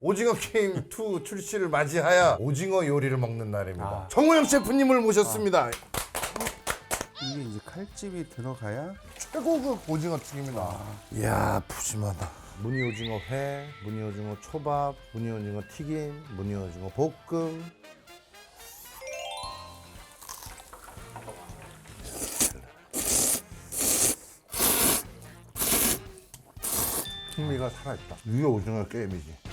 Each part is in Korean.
오징어 게임 2 출시를 맞이하여 오징어 요리를 먹는 날입니다. 아. 정우영 셰프님을 모셨습니다. 이게 이제 칼집이 들어가야 최고급 오징어 튀김이다. 이야 푸짐하다. 무늬 오징어 회, 무늬 오징어 초밥, 무늬 오징어 튀김, 무늬 오징어 볶음. 풍미가 살아있다. 이게 오징어 게임이지.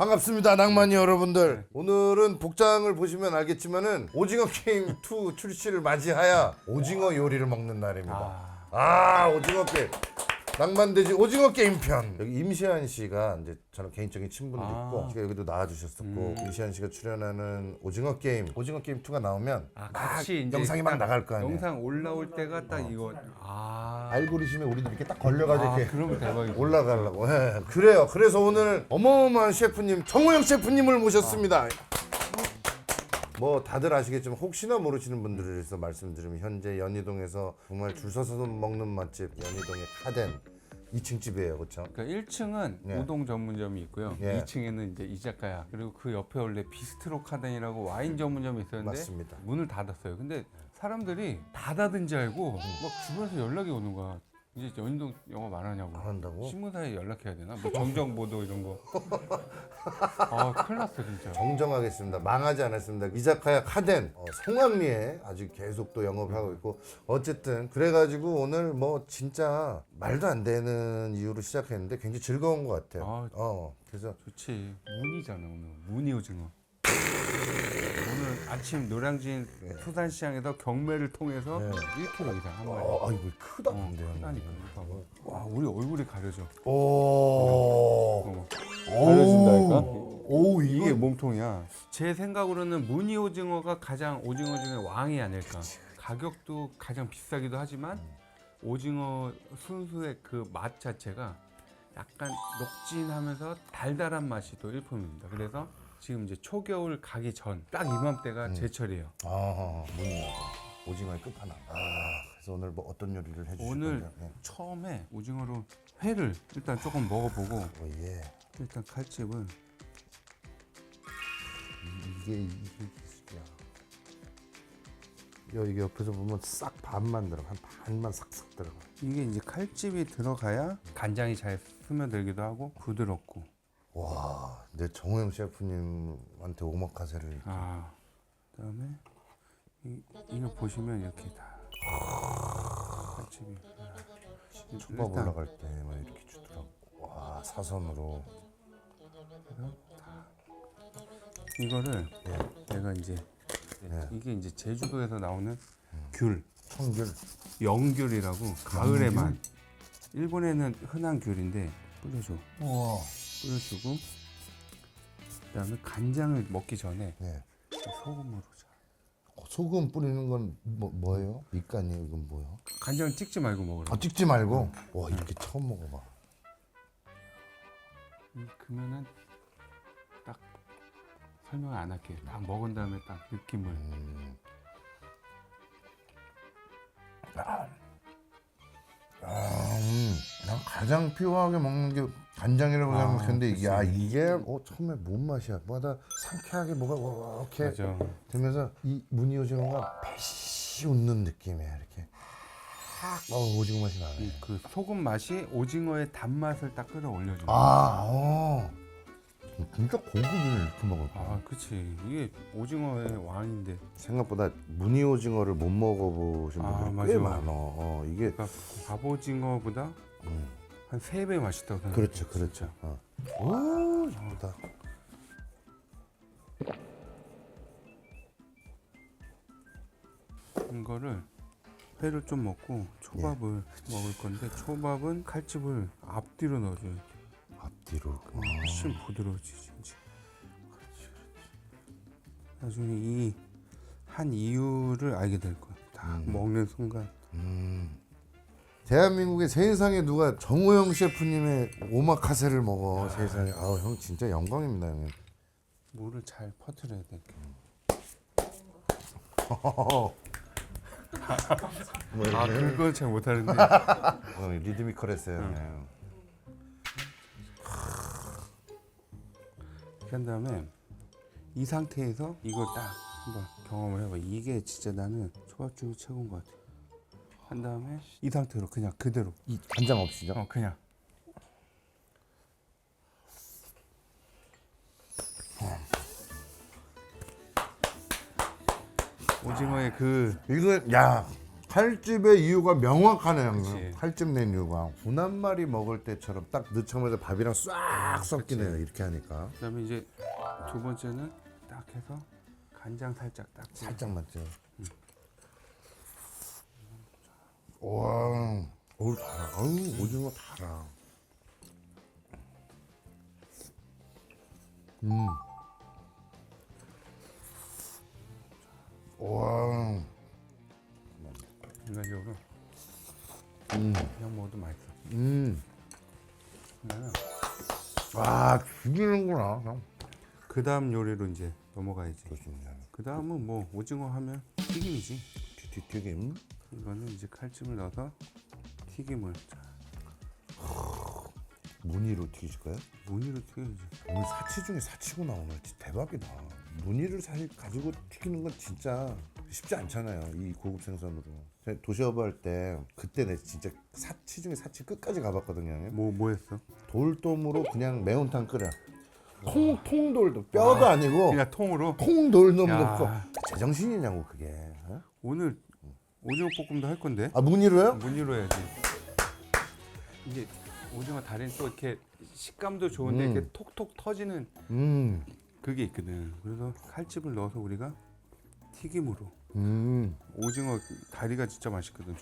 반갑습니다, 낭만이 여러분들. 오늘은 복장을 보시면 알겠지만은 오징어 게임 2 출시를 맞이하여 오징어 요리를 먹는 날입니다. 아, 오징어 게임. 낭만돼지 오징어 게임 편. 여기 임시한 씨가 이제 저는 개인적인 친분도 아. 있고 제가 여기도 나와주셨었고 임시한 씨가 출연하는 오징어 게임 오징어 게임 2가 나오면 아, 막 같이 이제 영상이 막 딱 나갈 거 아니에요. 영상 올라올 때가 딱 이거 아, 알고리즘에 우리도 이렇게 딱 걸려가지고 아 이렇게 그러면 대박이죠. 올라가려고. 예, 그래요. 그래서 오늘 어마어마한 셰프님 정우영 셰프님을 모셨습니다. 뭐 다들 아시겠지만 혹시나 모르시는 분들을 위해서 말씀드리면 현재 연희동에서 정말 줄 서서 먹는 맛집 연희동의 카덴 2층 집이에요, 그렇죠? 그러니까 1층은 예. 우동 전문점이 있고요. 예. 2층에는 이제 이자카야 그리고 그 옆에 원래 비스트로 카덴이라고 와인 전문점이 있었는데 맞습니다. 문을 닫았어요. 근데 사람들이 닫아든 줄 알고 막 주변에서 연락이 오는 거야. 이제 연희동 영화 말하냐고. 안 한다고? 신문사에 연락해야 되나? 뭐 정정 보도 이런 거. 아 큰일 났어 진짜. 정정하겠습니다. 망하지 않았습니다. 이자카야 카덴 어, 송악리에 아직 계속 또 영업하고 있고 어쨌든 그래가지고 오늘 뭐 진짜 말도 안 되는 이유로 시작했는데 굉장히 즐거운 것 같아요. 아. 어 그래서 좋지. 문이잖아 오늘. 문이 오징어. 오늘 아침 노량진 수산시장에서 경매를 통해서 네. 1kg 이상 한 마리. 어, 아 이거 크다 어, 근데 크다니까. 봐봐. 와 우리 얼굴이 가려져. 오. 어. 가려진다니까? 오 이게 이게 몸통이야. 제 생각으로는 무늬 오징어가 가장 오징어 중에 왕이 아닐까. 가격도 가장 비싸기도 하지만 오징어 순수의 그 맛 자체가 약간 녹진하면서 달달한 맛이 또 일품입니다. 그래서 지금 이제 초겨울 가기 전 딱 이맘때가 제철이에요. 아 문이 오징어의 끝판왕. 아 그래서 오늘 뭐 어떤 요리를 해주실 오늘 건가요? 네. 처음에 오징어로 회를 일단 조금 먹어보고 어, 예. 일단 칼집을 이게 이게 기술이야. 여 이게 옆에서 보면 싹 반만 들어가, 한 반만 싹싹 들어가. 이게 이제 칼집이 들어가야 간장이 잘 스며들기도 하고 부드럽고 와, 내 정우영 셰프님한테 오마카세를 아 그다음에 이, 이거 보시면 이렇게 다 칼집이 초밥 일단 올라갈 때막 이렇게 주더라고. 와, 사선으로. 이거를 예. 내가 이제 네. 이게 이제 제주도에서 나오는 귤 청귤. 영귤이라고 가을에만 일본에는 흔한 귤인데 뿌려줘 우와. 뿌려주고 그다음에 간장을 먹기 전에 네. 소금으로 자 어, 소금 뿌리는 건 뭐, 뭐예요? 밑간이에요? 이건 뭐예요? 간장을 찍지 말고 먹으라 아, 찍지 말고. 와, 이렇게 처음 먹어봐. 음, 그러면은 딱 설명을 안 할게 딱 먹은 다음에 딱 느낌을 음. 아, 음, 난 가장 필요하게 먹는 게 간장이라고 아, 생각했는데. 야 이게 어, 처음에 뭔 맛이야? 뭐다 상쾌하게 뭐가 이렇게 맞아 되면서 이 무늬 오징어가 배시 웃는 느낌이야 이렇게 확 어, 오징어 맛이 나네. 이 그 소금 맛이 오징어의 단맛을 딱 끌어올려주는 아, 어. 진짜 고급을 이렇게 먹을 거야. 아 그치 이게 오징어의 왕인데 생각보다 무늬 오징어를 못 먹어보신 아, 분들이 맞아. 꽤 많아. 어, 이게 그러니까 갑오징어보다 음. 한 세 배 맛있다고 생각해 그렇죠, 그렇죠. 어. 오, 이쁘다. 이거를 회를 좀 먹고 초밥을 예. 먹을 건데 초밥은 칼집을 앞뒤로 넣어줘요 앞뒤로. 그럼 훨씬 부드러워지지 이제. 나중에 이 한 이유를 알게 될 거야 다 음. 먹는 순간 음. 대한민국의 세상에 누가 정우영 셰프님의 오마카세를 먹어 세상에. 아우 형 진짜 영광입니다 형님. 물을 잘 퍼뜨려야 돼 뭐 아 이렇게 그건 잘 못하는데 어, 리드미컬했어요. 네. 이렇게 한 다음에 이 상태에서 이걸 딱 한번 경험을 해봐. 이게 진짜 나는 초밥 중에 최고인 것 같아. 한 다음에 이 상태로 그냥 그대로. 이 간장 없이죠? 어 그냥. 오징어의 그 이거 야 칼집의 이유가 명확하네 형님. 그치. 칼집 낸 이유가 마리 먹을 때처럼 딱 넣자마자 밥이랑 싹 섞이네요. 이렇게 하니까 그다음에 이제 두 번째는 딱 해서 간장 살짝 딱. 살짝만 쪄. 와, 어우 달아. 어우 오징어 달아. 음. 와, 인간적으로 음, 그냥 먹어도 맛있어. 음. 그러면 아 죽이는구나. 형. 그 다음 요리로 이제 넘어가야지. 좋습니다. 그 다음은 뭐 오징어 하면 튀김이지. 튀- 튀김. 이거는 이제 칼집을 넣어서 튀김을 자, 무늬로 튀기실까요? 무늬로 튀겨야지. 오늘 사치 중에 사치구나 오늘 진짜 대박이다. 무늬를 사실 가지고 튀기는 건 진짜 쉽지 않잖아요. 이 고급 생선으로. 제가 도시어부 할때 그때 내 진짜 사치 중에 사치 끝까지 가봤거든요. 형님. 뭐 뭐 했어? 돌돔으로 그냥 매운탕 끓여. 통 통돌도 뼈도 아니고 그냥 통으로. 통돌돔 야. 넣고 제정신이냐고 그게. 어? 오늘 오징어 볶음도 할 건데 아 무늬로요? 무늬로 해야지. 이게 오징어 다리는 또 이렇게 식감도 좋은데 음. 이렇게 톡톡 터지는 음. 그게 있거든. 그래서 칼집을 넣어서 우리가 튀김으로 음. 오징어 다리가 진짜 맛있거든.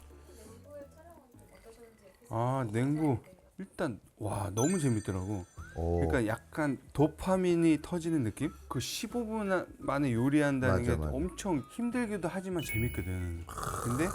아 냉구 일단 와 너무 재밌더라고. 오. 그러니까 약간 도파민이 터지는 느낌? 그 15분 만에 요리한다는 맞아, 게 맞아. 엄청 힘들기도 하지만 재밌거든. 근데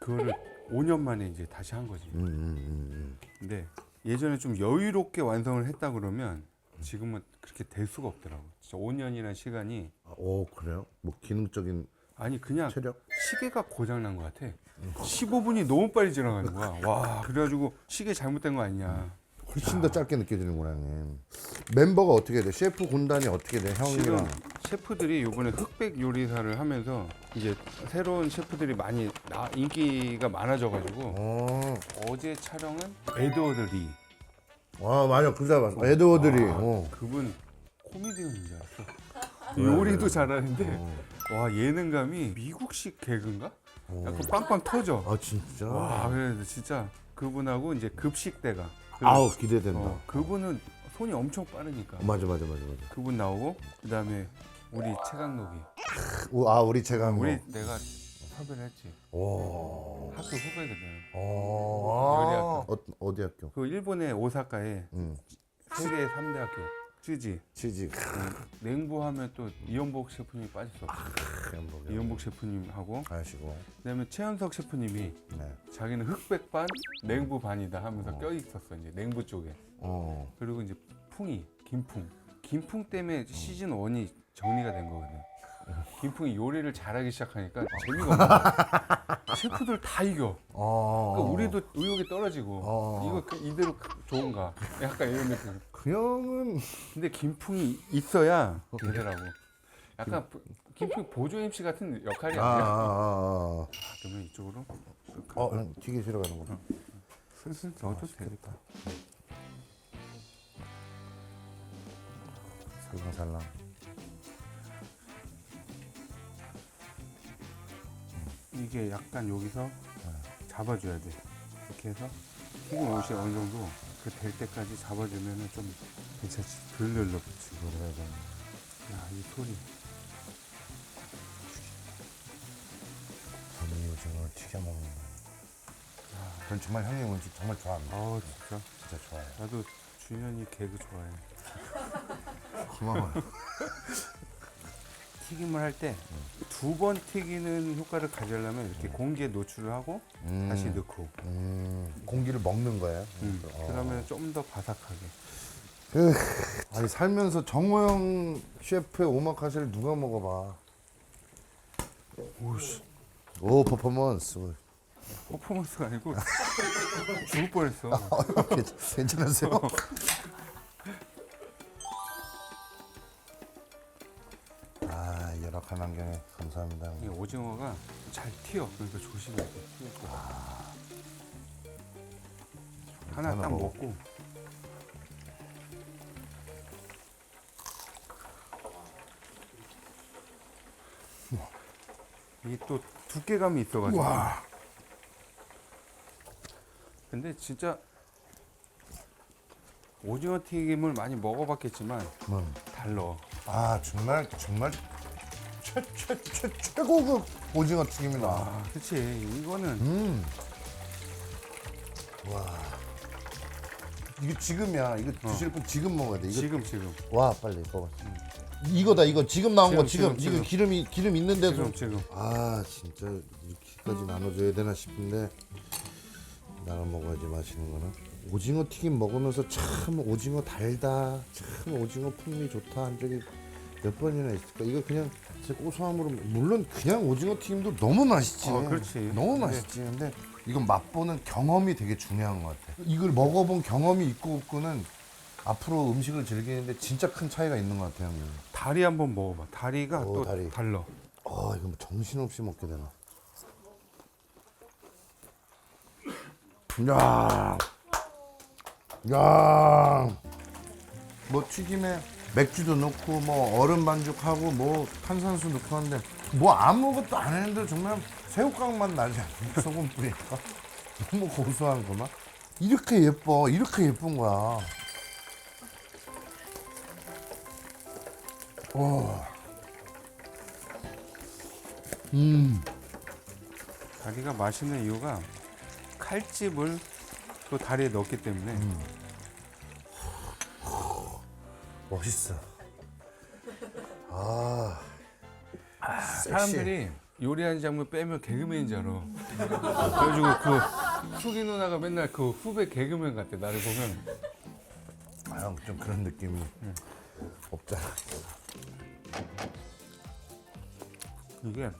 그거를 5년 만에 이제 다시 한 거지. 음, 음, 음, 근데 예전에 좀 여유롭게 완성을 했다 그러면 지금은 그렇게 될 수가 없더라고. 진짜 5년이라는 시간이 음. 오 그래요? 뭐 기능적인 아니 그냥 체력? 시계가 고장 난 것 같아. 15분이 너무 빨리 지나가는 거야. 와 그래가지고 시계 잘못된 거 아니냐. 훨씬 더 짧게 느껴지는구나 형님. 멤버가 어떻게 돼? 셰프 군단이 어떻게 돼? 지금 형이랑 셰프들이 이번에 흑백 요리사를 하면서 이제 새로운 셰프들이 많이 나, 인기가 많아져가지고 어, 어제 촬영은 에드워드 리 아 맞아 그 사람 봤어. 에드워드리. 어. 그분 코미디언인 줄 알았어. 요리도 잘하는데 어. 와 예능감이 미국식 개그인가? 어. 약간 빵빵 터져. 아 진짜. 와 그래서 진짜 그분하고 이제 급식대가 그- 아우 기대된다. 어, 그분은 손이 엄청 빠르니까 어, 맞아 맞아 맞아 맞아. 그분 나오고 그다음에 우리 최강록이 우- 아 우리 제가 뭐. 우리 내가 섭외를 했지 오. 학교 후배거든 어. 어 어디 학교? 그 일본의 오사카에 응. 세계 3대 학교 쯔지. 취직. 냉부하면 또 이연복 셰프님이 빠질 수 없어 그냥 뭐 이연복. 셰프님하고 아시고. 그다음에 최현석 셰프님이 네. 자기는 흑백 반 냉부 반이다 하면서 껴 있었어 이제 냉부 쪽에. 어. 그리고 이제 풍이 김풍. 김풍 때문에 시즌 1이 정리가 된 거거든. 김풍이 요리를 잘하기 시작하니까 재미가 없는 거야. 셰프들 다 이겨. 어. 그러니까 우리도 의욕이 떨어지고 어. 이거 그- 이대로 좋은가? 약간 이런 느낌 그 형은 근데 김풍이 있어야 되더라고 약간 부- 김풍 보조 MC 같은 역할이 아, 아, 아니야 아, 그러면 이쪽으로 아. 어, 형 튀기시러 가는 거. 슬슬 넣어도 되겠다 살랑살랑. 이게 약간 여기서 잡아줘야 돼. 이렇게 해서 튀김 옷이 어느 정도 그 될 때까지 잡아주면은 좀 괜찮지. 덜 눌러붙지. 그래야 돼. 야, 이 소리. 저는 오징어 튀겨 먹는 거. 전 정말 형님 음식 정말 좋아합니다. 아우, 진짜. 진짜 좋아요. 나도 준현이 개그 좋아해. 고마워요. 튀김을 할 때 두 번 튀기는 효과를 가지려면 이렇게 공기에 노출을 하고 음, 다시 넣고. 음, 공기를 먹는 거예요. 음, 어. 그러면 좀 더 바삭하게. 아니 살면서 정호영 셰프의 오마카세를 누가 먹어봐. 오씨. 오 퍼포먼스. 퍼포먼스가 아니고 죽을 뻔했어. 괜찮- 괜찮으세요? 쾌적한 환경에 감사합니다. 이 오징어가 잘 튀어. 그러니까 조심해야 돼. 튀을 거. 하나 딱 하나 먹어. 먹고 이게 또 두께감이 있어가지고. 와. 근데 진짜 오징어 튀김을 많이 먹어봤겠지만 음. 달러. 아 정말 정말 최 최 최 최고급 오징어 튀김이다. 아, 그렇지. 이거는 음. 와. 이거 지금이야. 이거 드실 분 지금 먹어야 돼. 이거 지금 지금 와 빨리 먹어. 이거다 이거 지금 나온 거 지금, 지금 지금, 이거 기름이 기름 있는데도 지금 지금. 아 진짜 이렇게까지 나눠줘야 되나 싶은데 나눠 먹어야지 맛있는 거는 오징어 튀김 먹으면서 참 오징어 달다 참 오징어 풍미 좋다 한 적이 몇 번이나 있을까 이거 그냥 제 고소함으로 물론 그냥 오징어 튀김도 너무 맛있지 어, 그렇지. 너무 근데- 맛있지 근데 이건 맛보는 경험이 되게 중요한 것 같아 이걸 먹어본 경험이 있고 없고는 앞으로 음식을 즐기는데 진짜 큰 차이가 있는 것 같아요 형님. 다리 한번 먹어봐. 다리가 오, 또 다리. 달러. 어 이거 뭐 정신없이 먹게 되나 야, 야, 뭐 튀김에 맥주도 넣고 뭐 얼음 반죽하고 뭐 탄산수 넣고 하는데 뭐 아무것도 안 했는데 정말 새우깡만 나지 않나 소금 뿌리니까 너무 고소한 거만. 이렇게 예뻐. 이렇게 예쁜 거야. 와, 음. 다리가 맛있는 이유가 칼집을 또 다리에 넣기 때문에 멋있어. 아, 사람들이 요리하는 장면 빼면 개그맨인 줄 알아. 그래가지고 그 수기 누나가 맨날 그 후배 개그맨 같아. 나를 보면 아, 형, 좀 그런 느낌이 없잖아. 이게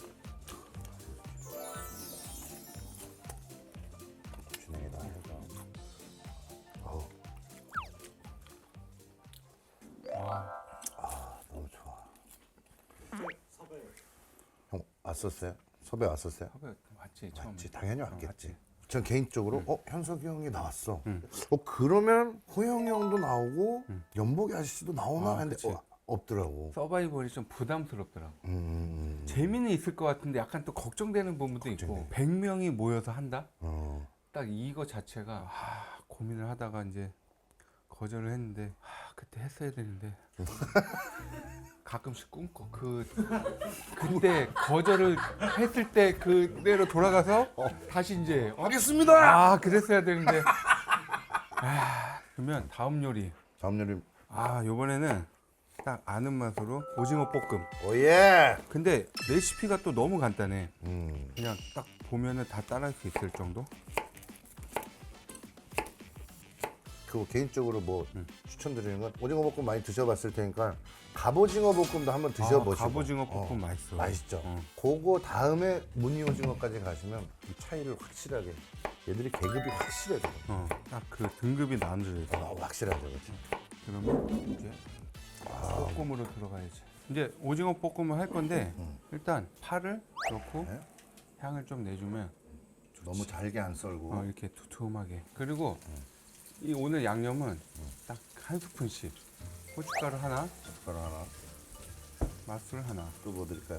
왔었어요? 섭외 왔었어요? 후배 맞지 처음. 맞지, 당연히 어, 왔겠지. 맞지. 전 개인적으로 어 현석이 형이 나왔어. 어 그러면 호영이 형도 나오고 연복이 아저씨도 나오나 아, 했는데. 어, 없더라고. 서바이벌이 좀 부담스럽더라고. 음, 음, 재미는 있을 것 같은데 약간 또 걱정되는 부분도 있고 100명이 모여서 한다? 어. 딱 이거 자체가 아, 고민을 하다가 이제 거절을 했는데 아, 그때 했어야 되는데. 가끔씩 꿈꿔. 그 그때 거절을 했을 때 그대로 돌아가서 다시 이제 어, 하겠습니다. 아 그랬어야 되는데. 아 그러면 다음 요리. 다음 요리. 아 요번에는 딱 아는 맛으로 오징어 볶음. 오예. 근데 레시피가 또 너무 간단해. 음. 그냥 딱 보면은 다 따라할 수 있을 정도 그 개인적으로 뭐 음. 추천드리는 건 오징어 볶음 많이 드셔봤을 테니까 갑오징어 볶음도 한번 드셔보시고. 아, 갑오징어 볶음 어, 맛있어 맛있죠. 어. 그거 다음에 무늬 오징어까지 가시면 이 차이를 확실하게 얘들이 계급이 확실해 져 어, 딱 그 등급이 나눠져야 돼. 어, 확실하죠, 그렇지. 그러면 이제 볶음으로 들어가야지. 이제 오징어 볶음을 할 건데 일단 파를 넣고 네. 향을 좀 내주면 너무 잘게 안 썰고. 어, 이렇게 두툼하게. 그리고 이 오늘 양념은 딱 한 스푼씩 고춧가루 하나, 숟가락 하나 맛술 하나, 또 뭐 드릴까요?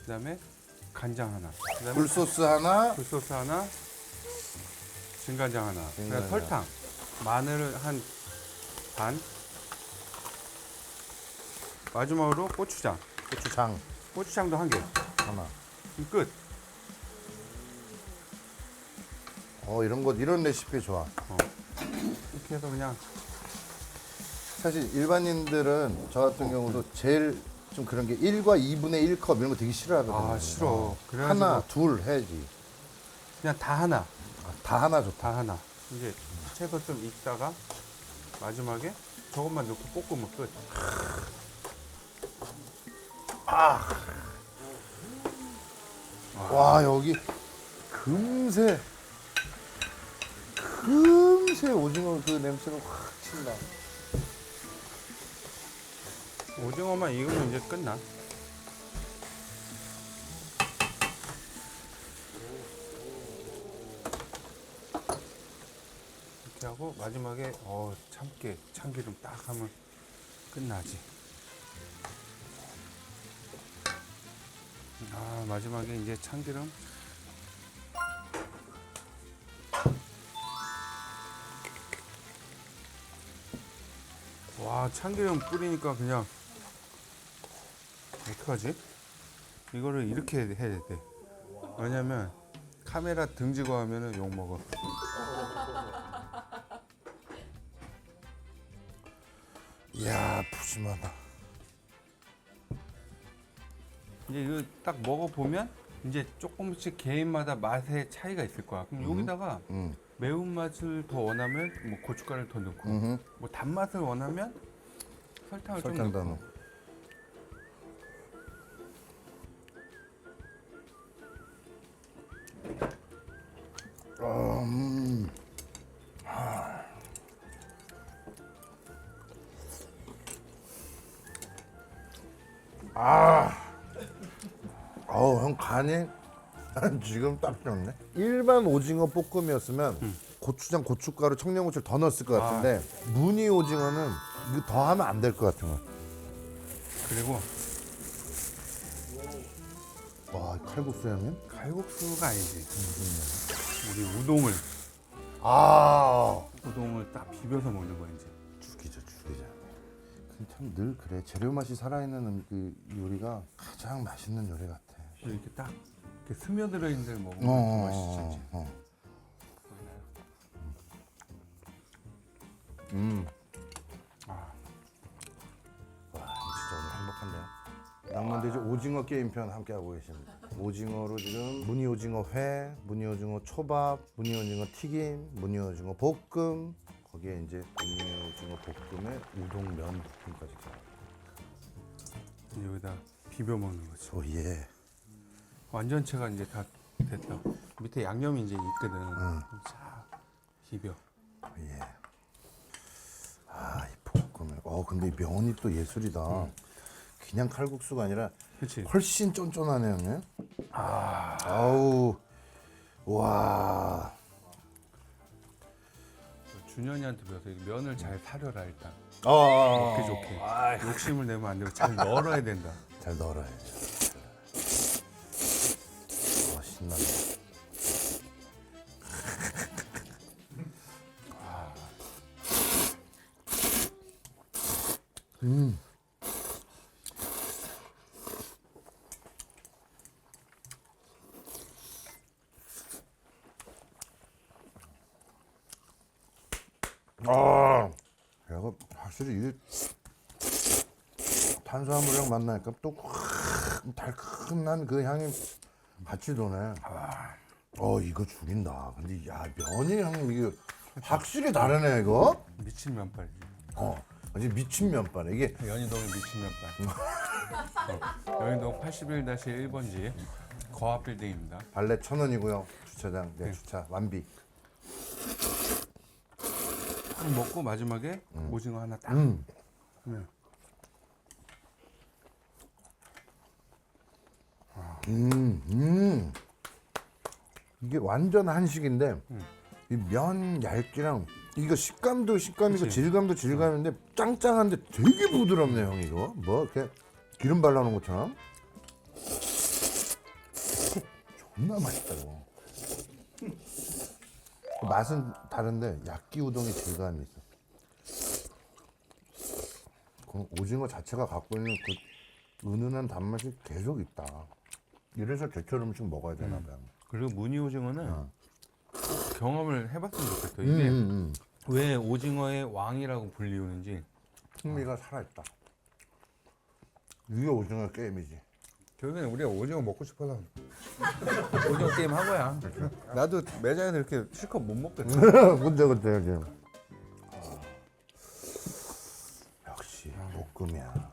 그다음에 간장 하나, 그다음에 굴소스 하나. 굴소스 하나, 진간장 하나, 그다음에 진간장. 설탕, 마늘을 한 반, 마지막으로 고추장, 고추장 고추장도 한 개. 하나. 그럼 끝. 어 이런 것 이런 레시피 좋아. 이렇게 해서 그냥 사실 일반인들은 저 같은 경우도 제일 좀 그런 게 1과 2분의 1컵 이런 거 되게 싫어하거든요. 아 싫어. 어. 그래가지고 하나, 둘 해야지. 그냥 다 하나, 아, 다 하나 좋다. 다 하나. 이제 채서 좀 익다가 마지막에 저것만 넣고 볶으면 끝. 와 여기 금세 금세 오징어 그 냄새가 확 친다. 오징어만 익으면 이제 끝나. 이렇게 하고 마지막에 어 참깨 참기름 딱 하면 끝나지. 아 마지막에 이제 참기름 와 참기름 뿌리니까 그냥 어떡하지? 이거를 이렇게 해야 돼. 왜냐면 카메라 등지고 하면은 욕 먹어. 이야 푸짐하다. 이제 이거 딱 먹어 보면 이제 조금씩 개인마다 맛의 차이가 있을 거야. 그럼 여기다가 음. 매운맛을 더 원하면 뭐 고춧가루를 더 넣고 음흠. 뭐 단맛을 원하면 설탕을 좀 설탕 다 넣고 넣고. 음. 아. 어우, 형 간이 난 지금 딱 좋네. 일반 오징어 볶음이었으면 고추장, 고춧가루, 청양고추를 더 넣었을 것 같은데 무늬 오징어는 이거 더 하면 안 될 것 같은 거. 그리고 와, 칼국수 형님? 칼국수가 아니지. 우리 우동을 아, 우동을 딱 비벼서 먹는 거야 이제. 죽이죠, 죽이죠. 참늘 그래. 재료 맛이 살아있는 음- 그 요리가 가장 맛있는 요리 같아. 이렇게 딱 이렇게 스며들어 있는 어, 먹으면 더 어, 맛있지. 어, 어. 음. 아, 와, 진짜 오늘 행복한데요. 낭만돼지 오징어 게임편 함께 하고 계십니다. 오징어로 지금 무늬 오징어 회, 무늬 오징어 초밥, 무늬 오징어 튀김, 무늬 오징어 볶음, 거기에 이제 무늬 오징어 볶음에 우동면 볶음까지. 이제 여기다 비벼 먹는 거지. 오 예. 완전체가 이제 다 됐다. 밑에 양념이 이제 있거든. 응. 자, 비벼. 예. 아, 이 볶음을. 어, 근데 이 면이 또 예술이다. 그냥 칼국수가 아니라 그렇지. 훨씬 쫀쫀하네, 형님. 아, 아우. 와. 준현이한테 배워서 이 면을 잘 사려라 일단. 아, 아, 좋게 좋게. 아, 욕심을 내면 안 되고 잘 널어야 된다. 잘 넣어야지. 와, 신나네. 음. 아, 이거 확실히 이게 탄수화물이랑 만나니까 또확 달큰한 그 향이 같이 도네. 어 이거 죽인다. 근데 야 면이 형님 이게 확실히 다르네 이거. 미친 면발이지. 어 이제 미친 면발 이게 연희동의 미친 면발. 어, 연희동 81-1번지 거합 빌딩입니다. 발레 천 원이고요. 주차장 네, 네. 주차 완비. 딱 먹고 마지막에 오징어 하나 딱 음. 하면 음, 음. 이게 완전 한식인데 음. 이면 얇기랑 이거 식감도 식감이고 그치. 질감도 질감인데 짱짱한데 되게 부드럽네 형 이거 뭐 이렇게 기름 발라놓은 것처럼 존나 맛있다고 그 맛은 다른데 야끼 우동의 질감이 있어 그 오징어 자체가 갖고 있는 그 은은한 단맛이 계속 있다 이래서 제철 음식 먹어야 되나 봐요 그리고 무늬 오징어는 어. 꼭 경험을 해봤으면 좋겠어. 음, 이게 음, 음. 왜 오징어의 왕이라고 불리우는지 흥미가 살아있다. 이게 오징어 게임이지. 결국에는 우리가 오징어 먹고 싶어서 오징어 게임 한 거야. 나도 매장에서 이렇게 실컷 못 먹겠어. 근데 그때 이제 역시 볶음이야.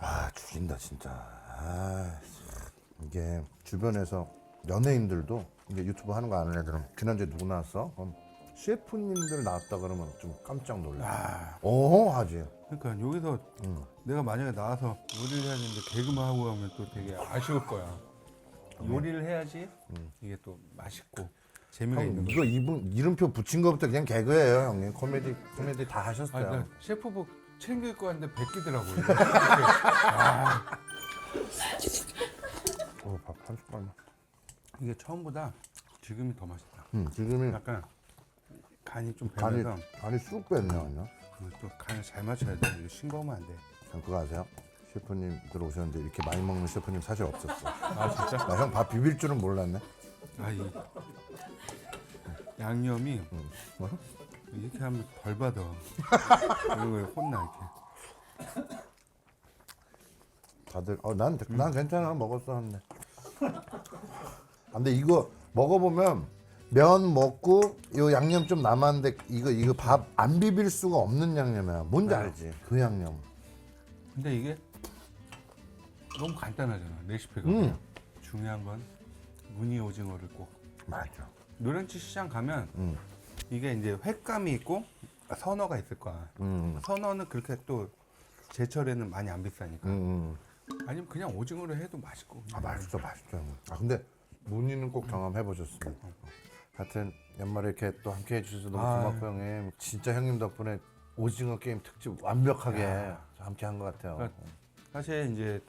아 죽인다 진짜. 아 참. 이게 주변에서 연예인들도 이제 유튜브 하는 거 아는 애들은 지난주에 누구 나왔어? 그럼 셰프님들 나왔다 그러면 좀 깜짝 놀라. 아, 어 하지. 그러니까 여기서 음. 내가 만약에 나와서 요리를 해야 되는데 개그만 하고 하면 또 되게 아쉬울 거야. 요리를 해야지 이게 또 맛있고 재미가 형 있는 거. 이거 이분 이름표 붙인 거부터 그냥 개그예요 형님 코미디 코미디 다 아, 하셨어요 나 셰프복 챙길 거 같는데 베끼더라고요. 어밥한 숟갈만 이게 처음보다 지금이 더 맛있다. 음, 지금이 약간 간이 좀 간이 배면서 간이 쑥 뺐네 그냥 그또 간을 잘 맞춰야 돼. 이거 싱거우면 안 돼. 형 그거 아세요? 셰프님 들어오셨는데 이렇게 많이 먹는 셰프님 사실 없었어 아 진짜? 나 형 밥 비빌 줄은 몰랐네 아이 양념이 뭐? 이렇게 하면 벌 받아. 이런 거에 혼나 이렇게. 다들 어난 난 괜찮아 먹었어 한데 아, 근데 이거 먹어보면 면 먹고 요 양념 좀 남았는데 이거 이거 밥 안 비빌 수가 없는 양념이야 뭔지 알지 그 양념 근데 이게 너무 간단하잖아 레시피가. 음. 중요한 건 무늬 오징어를 꼭 맞아 노량진 시장 가면 음. 이게 이제 횟감이 있고 선어가 있을 거야. 음, 선어는 그렇게 또 제철에는 많이 안 비싸니까. 음, 음. 아니면 그냥 오징어로 해도 맛있고. 아 맛있어 맛있어 아 근데 문희는 꼭 경험해 보셨으면 하여튼 연말에 이렇게 또 함께 해주셔서 너무 아. 고맙고 형님 진짜 형님 덕분에 오징어 게임 특집 완벽하게 함께 한 것 같아요 그러니까 사실 이제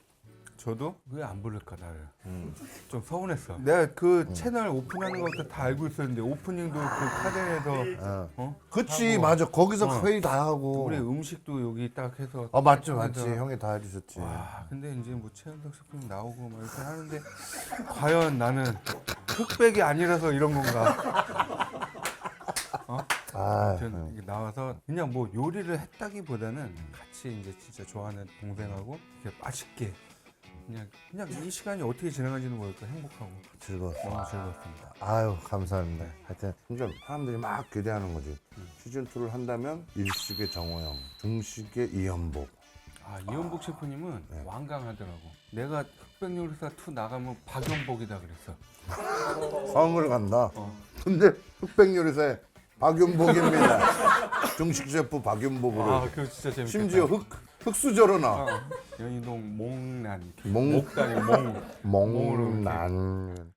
저도 왜 안 부를까 나를 음. 좀 서운했어. 내가 그 채널 오픈하는 것도 다 알고 있었는데 오프닝도 그 카덴에서 어. 어? 그치 하고. 맞아 거기서 어. 회의 다 하고 우리 음식도 여기 딱 해서 어 맞지 맞지 해서 형이 다 해주셨지 와 근데 이제 뭐 최현석 셰프님 나오고 막 이렇게 하는데 과연 나는 흑백이 아니라서 이런 건가? 아 아무튼 이게 나와서 그냥 뭐 요리를 했다기보다는 같이 이제 진짜 좋아하는 동생하고 이렇게 맛있게 그냥 그냥 이 시간이 어떻게 지나가지는 모르겠고 행복하고 즐거웠어 너무 즐거웠습니다. 아유 감사합니다 하여튼 진짜 사람들이 막 기대하는 거지 시즌 2를 한다면 일식의 정호영 중식의 이연복 아 이현복 셰프님은 네. 완강하더라고. 내가 흑백요리사 2 나가면 박연복이다 그랬어. 성을 간다 어. 근데 흑백요리사의 박윤복입니다 중식 셰프 박윤복으로 아 그 거 진짜 재밌겠다. 심지어 흑 흑수저로 나. 어, 연희동 몽난 몽- 목단이 몽. 몽난